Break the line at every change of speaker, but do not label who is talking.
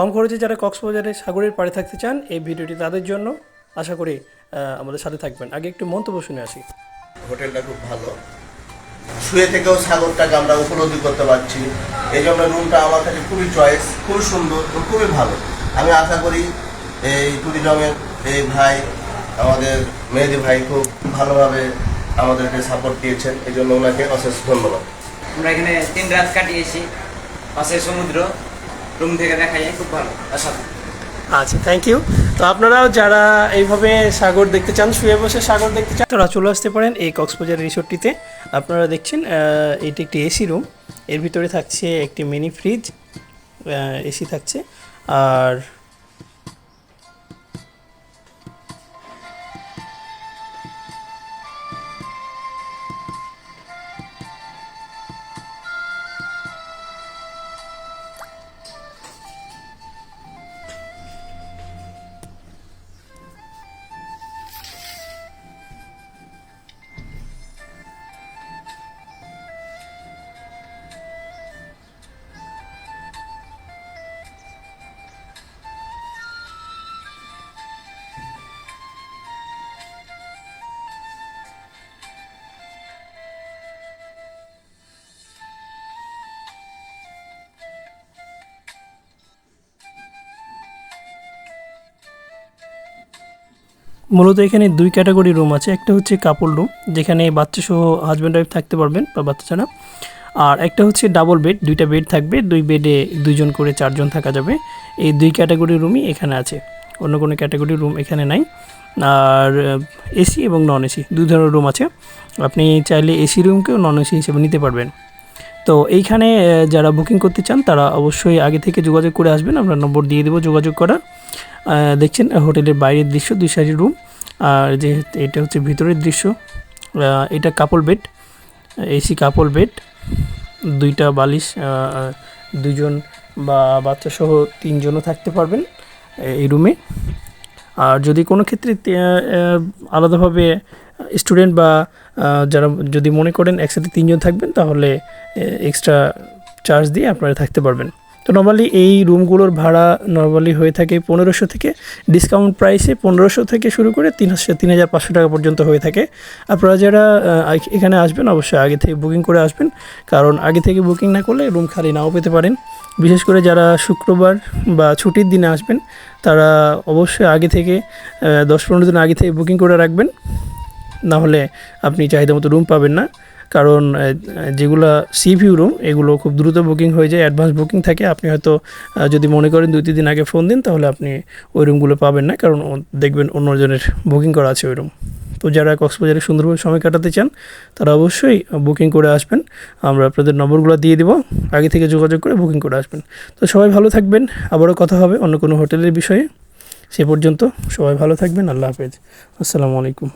কম খরচে যারা কক্সবাজারে সাগরের পাড়ে থাকতে চান এই ভিডিওটি তাদের জন্য আশা করি আমাদের সাথে থাকবেন। আগে একটু মন্তব্য শুনে আসি।
হোটেলটা খুব ভালো। শুয়ে থেকেও সাগরটাকে আমরা উপলব্ধি করতে পারছি। এই জন্য রুমটা আমার কাছে খুবই চয়েস খুবই সুন্দর ও খুবই ভালো। আমি আশা করি এই ট্যুরিজমের এই ভাই আমাদের মেহেদি ভাই খুব ভালোভাবে আমাদেরকে সাপোর্ট দিয়েছেন। এই জন্য ওনাকে অশেষ ধন্যবাদ।
আমরা এখানে তিন রাত কাটিয়েছি পাশে সমুদ্র। রুম থেকে দেখা যায় খুব ভালো
আচ্ছা থ্যাংক ইউ তো আপনারাও যারা এইভাবে সাগর দেখতে চান, শুয়ে বসে সাগর দেখতে চান, তারা চলে আসতে পারেন এই কক্সবাজার রিসোর্টটিতে। আপনারা দেখছেন এটি একটি এসি রুম। এর ভিতরে থাকছে একটি মিনি ফ্রিজ এসি থাকছে। আর মূলত এখানে দুই ক্যাটাগরি রুম আছে। একটা হচ্ছে কাপড় রুম যেখানে বাচ্চা সহ হাজব্যান্ড ওয়াইফ থাকতে পারবেন বা বাচ্চা ছাড়া। আর একটা হচ্ছে ডাবল বেড দুইটা বেড থাকবে। দুই বেডে দুইজন করে চারজন থাকা যাবে। এই দুই ক্যাটাগরি রুমই এখানে আছে। অন্য কোনো ক্যাটাগরি রুম এখানে নাই। আর এসি এবং নন এসি দুই ধরনের রুম আছে। আপনি চাইলে এসি রুমকেও নন এসি হিসেবে নিতে পারবেন। তো এইখানে যারা বুকিং করতে চান, তারা অবশ্যই আগে থেকে যোগাযোগ করে আসবেন। আমরা নম্বর দিয়ে দেবো যোগাযোগ করার। দেখছেন হোটেলের বাইরের দৃশ্য, দুই সাইডের রুম। আর যে এটা হচ্ছে ভিতরের দৃশ্য। এটা couple bed AC couple bed দুইটা বালিশ দুজন বা বাচ্চা সহ তিনজনও থাকতে পারবেন এই রুমে। আর যদি কোনো ক্ষেত্রে আলাদাভাবে স্টুডেন্ট বা যারা যদি মনে করেন একসাথে তিনজন থাকবেন, তাহলে এক্সট্রা চার্জ দিয়ে আপনারা থাকতে পারবেন। তো নর্মালি এই রুমগুলোর ভাড়া নর্মালি হয়ে থাকে পনেরোশো থেকে ডিসকাউন্ট প্রাইসে পনেরোশো থেকে শুরু করে তিন হাজার তিন হাজার পাঁচশো টাকা পর্যন্ত হয়ে থাকে। আপনারা যারা এখানে আসবেন অবশ্যই আগে থেকে বুকিং করে আসবেন। কারণ আগে থেকে বুকিং না করলে রুম খালি নাও পেতে পারেন। বিশেষ করে যারা শুক্রবার বা ছুটির দিনে আসবেন, তারা অবশ্যই আগে থেকে দশ পনেরো দিন আগে থেকে বুকিং করে রাখবেন। না হলে আপনি চাহিদা মতো রুম পাবেন না। কারণ যেগুলো সি ভিউ রুম এগুলো খুব দ্রুত বুকিং হয়ে যায় অ্যাডভান্স বুকিং থাকে। আপনি হয়তো যদি মনে করেন দুই, তিন দিন আগে ফোন দিন, তাহলে আপনি ওই রুমগুলো পাবেন না, কারণ দেখবেন অন্যজনের বুকিং করা আছে ওই রুম তো যারা কক্সবাজারে সুন্দরভাবে সময় কাটাতে চান, তারা অবশ্যই বুকিং করে আসবেন। আমরা আপনাদের নম্বরগুলো দিয়ে দিব, আগে থেকে যোগাযোগ করে বুকিং করে আসবেন। তো সবাই ভালো থাকবেন, আবারও কথা হবে অন্য কোনো হোটেলের বিষয়ে। সে পর্যন্ত সবাই ভালো থাকবেন, আল্লাহ হাফেজ। আসসালামু আলাইকুম।